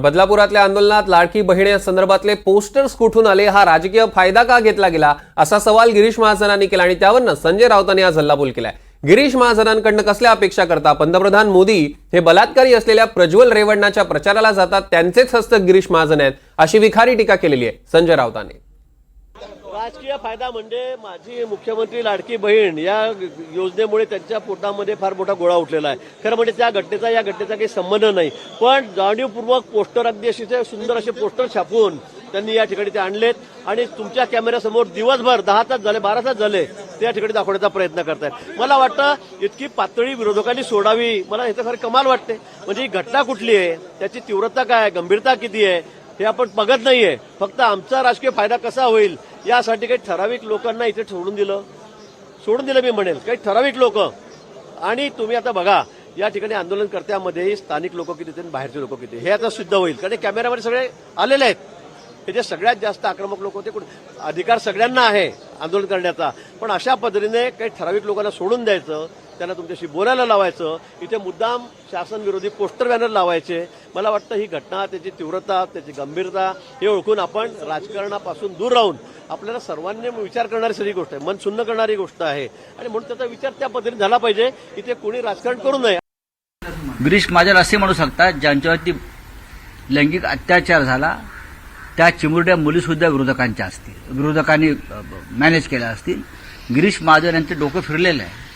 बदलापुरातल्या आंदोलनात लाडकी बहिणी संदर्भातले पोस्टर्स कुठून आले हा राजकीय फायदा का घेतला गेला असा सवाल गिरीश महाजनांनी केला आणि त्यावरनं संजय राऊतांनी आज हल्लाबोल केलाय. गिरीश महाजनांकडनं कसल्या अपेक्षा करता पंतप्रधान मोदी हे बलात्कारी असलेल्या प्रज्वल रेवण्णाच्या प्रचाराला जातात त्यांचेच हस्तक गिरीश महाजन आहेत अशी विखारी टीका केलेली आहे संजय राऊतांनी. राजकीय फायदा म्हणजे माझी मुख्यमंत्री लाडकी बहीण या योजनेमुळे त्यांच्या पोटामध्ये फार मोठा गोळा उठलेला आहे. खरं म्हणजे त्या घटनेचा या घटनेचा काही संबंध नाही. पण जाणीवपूर्वक पोस्टर अगदी असे ते सुंदर असे पोस्टर छापून त्यांनी या ठिकाणी ते आणलेत. आणि तुमच्या कॅमेऱ्यासमोर दिवसभर दहा तास झाले बारा तास झाले ते या ठिकाणी दाखवण्याचा प्रयत्न करतायत. मला वाटतं इतकी पातळी विरोधकांनी सोडावी मला ह्याचं खरं कमाल वाटते म्हणजे ही घटना कुठली आहे? त्याची तीव्रता काय आहे? गंभीरता किती आहे? हे आपण बघत नाहीये. फक्त आमचा राजकीय फायदा कसा होईल यासाठी काही ठराविक लोकांना इथे सोडून दिलं. सोडून दिलं मी म्हणेल. काही ठराविक लोक. आणि तुम्ही आता बघा या ठिकाणी आंदोलनकर्त्यामध्येही स्थानिक लोक किती आणि बाहेरचे लोक किती हे आता सिद्ध होईल. कारण कॅमेऱ्यामध्ये सगळे आलेले आहेत. हे जे सगळ्यात जास्त आक्रमक लोक होते अधिकार सगळ्यांना आहे आंदोलन करण्याचा. पण अशा पद्धतीने काही ठराविक लोकांना सोडून द्यायचं त्यांना तुमच्याशी बोलायला लावायचं. इथे मुद्दाम शासन विरोधी पोस्टर बॅनर लावायचे. मला वाटतं ही घटना त्याची तीव्रता त्याची गंभीरता हे ओळखून आपण राजकारणापासून दूर राहून आपल्याला सर्वांनी विचार करणारी सगळी गोष्ट आहे. मन सुन्न करणारी गोष्ट आहे. आणि म्हणून त्याचा विचार त्या पद्धतीने झाला पाहिजे. इथे कोणी राजकारण करू नये. गिरीश महाजन असे म्हणू शकतात ज्यांच्यावरती लैंगिक अत्याचार झाला त्या चिमुरड्या मुलीसुद्धा विरोधकांच्या असतील विरोधकांनी मॅनेज केल्या असतील. गिरीश महाजन यांचे डोकं फिरलेलं आहे.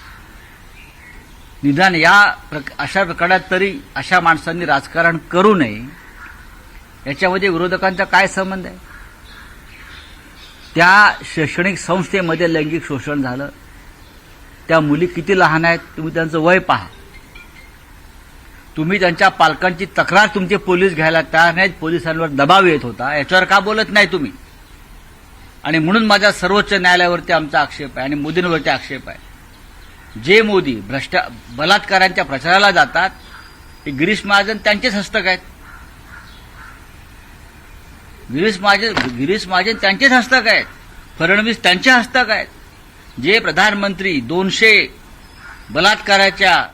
निदान या प्रक- अशा प्रकारात तरी अशा माणसांनी राजकारण करू नये. याच्यामध्ये विरोधकांचा काय संबंध आहे? त्या शैक्षणिक संस्थेमध्ये लैंगिक शोषण झालं. त्या मुली किती लहान आहेत तुम्ही त्यांचं वय पहा. तुम्ही त्यांच्या पालकांची तक्रार तुमचे पोलीस घ्यायला तयार नाहीत पोलिसांवर दबाव येत होता. याच्यावर का बोलत नाही तुम्ही? आणि म्हणून माझा सर्वोच्च न्यायालयावरती आमचा आक्षेप आहे आणि मोदींवरती आक्षेप आहे. जे मोदी भ्रष्टा बलात्कारांच्या प्रचाराला जातात ते गिरीश महाजन त्यांचेच हस्तक आहेत. गिरीश महाजन गिरीश महाजन त्यांचेच हस्तक आहेत. फडणवीस त्यांचे हस्तक आहेत. जे प्रधानमंत्री दोनशे बलात्काराच्या